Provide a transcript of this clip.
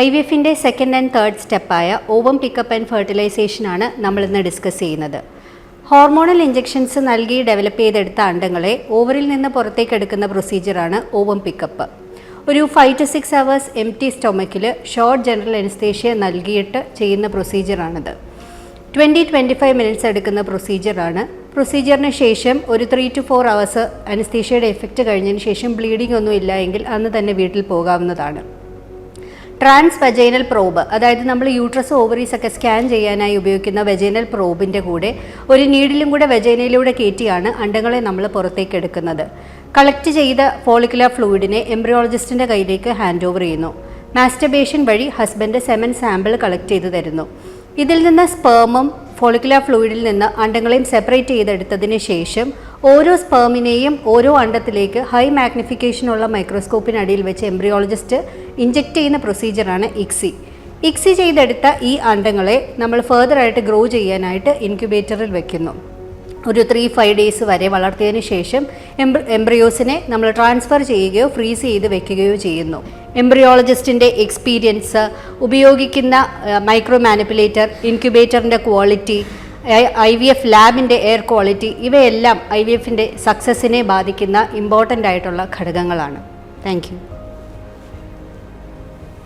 I V എഫിന്റെ second and third സ്റ്റെപ്പായ ovum pickup and ഫെർട്ടിലൈസേഷനാണ് നമ്മളിന്ന് ഡിസ്കസ് ചെയ്യുന്നത്. ഹോർമോണൽ ഇഞ്ചെക്ഷൻസ് നൽകി ഡെവലപ്പ് ചെയ്തെടുത്ത അണ്ടങ്ങളെ ഓവറിൽ നിന്ന് പുറത്തേക്ക് എടുക്കുന്ന പ്രൊസീജിയറാണ് ഓവം പിക്കപ്പ് ഒരു five to six hours M T സ്റ്റൊമക്കിൽ short general anaesthesia നൽകിയിട്ട് ചെയ്യുന്ന പ്രൊസീജിയറാണിത് ട്വന്റി ട്വന്റി ഫൈവ് മിനിറ്റ്സ് എടുക്കുന്ന പ്രൊസീജിയറാണ് പ്രൊസീജിയറിന് ശേഷം ഒരു ത്രീ ടു ഫോർ അവേഴ്സ് അനസ്തേഷ്യയുടെ എഫക്റ്റ് കഴിഞ്ഞതിന് ശേഷം ബ്ലീഡിംഗ് ഒന്നും ഇല്ല എങ്കിൽ അന്ന് തന്നെ വീട്ടിൽ പോകാവുന്നതാണ്. ട്രാൻസ് വെജൈനൽ പ്രോബ് അതായത് നമ്മൾ യൂട്രസ് ഓവറീസ് ഒക്കെ സ്കാൻ ചെയ്യാനായി ഉപയോഗിക്കുന്ന വെജൈനൽ പ്രോബിന്റെ കൂടെ ഒരു നീഡിലും കൂടെ വെജൈനയിലൂടെ കയറ്റിയാണ് അണ്ടങ്ങളെ നമ്മൾ പുറത്തേക്ക് എടുക്കുന്നത്. കളക്ട് ചെയ്ത ഫോളിക്കുലർ ഫ്ലൂയിഡിനെ എംബ്രിയോളജിസ്റ്റിന്റെ കയ്യിലേക്ക് ഹാൻഡ് ഓവർ ചെയ്യുന്നു. മാസ്റ്റബേഷൻ വഴി ഹസ്ബൻഡ് സെമൻ സാമ്പിൾ കളക്ട് ചെയ്തു തരുന്നു. ഇതിൽ നിന്ന് സ്പേമും ഫോളിക്കുലർ ഫ്ലൂയിഡിൽ നിന്ന് അണ്ടങ്ങളെയും സെപ്പറേറ്റ് ചെയ്തെടുത്തതിന് ശേഷം ഓരോ സ്പേമിനെയും ഓരോ അണ്ടത്തിലേക്ക് ഹൈ മാഗ്നിഫിക്കേഷനുള്ള മൈക്രോസ്കോപ്പിനടിയിൽ വെച്ച് എംബ്രിയോളജിസ്റ്റ് ഇഞ്ചെക്ട് ചെയ്യുന്ന പ്രൊസീജിയറാണ് ഇക്സി ഇക്സി ചെയ്തെടുത്ത ഈ അണ്ടങ്ങളെ നമ്മൾ ഫർദർ ആയിട്ട് ഗ്രോ ചെയ്യാനായിട്ട് ഇൻക്യുബേറ്ററിൽ വെക്കുന്നു. ഒരു ത്രീ ഫൈവ് ഡേയ്സ് വരെ വളർത്തിയതിന് ശേഷം എംബ്ര എംബ്രിയോസിനെ നമ്മൾ ട്രാൻസ്ഫർ ചെയ്യുകയോ ഫ്രീസ് ചെയ്ത് വെക്കുകയോ ചെയ്യുന്നു. എംബ്രിയോളജിസ്റ്റിന്റെ എക്സ്പീരിയൻസ് ഉപയോഗിക്കുന്ന മൈക്രോ മാനിപ്പുലേറ്റർ ഇൻക്യുബേറ്ററിന്റെ ക്വാളിറ്റി ഐ വി എഫ് ലാബിന്റെ എയർ ക്വാളിറ്റി ഇവയെല്ലാം ഐ വി എഫിന്റെ സക്സസ്സിനെ ബാധിക്കുന്ന ഇമ്പോർട്ടന്റ് ആയിട്ടുള്ള ഘടകങ്ങളാണ്. താങ്ക്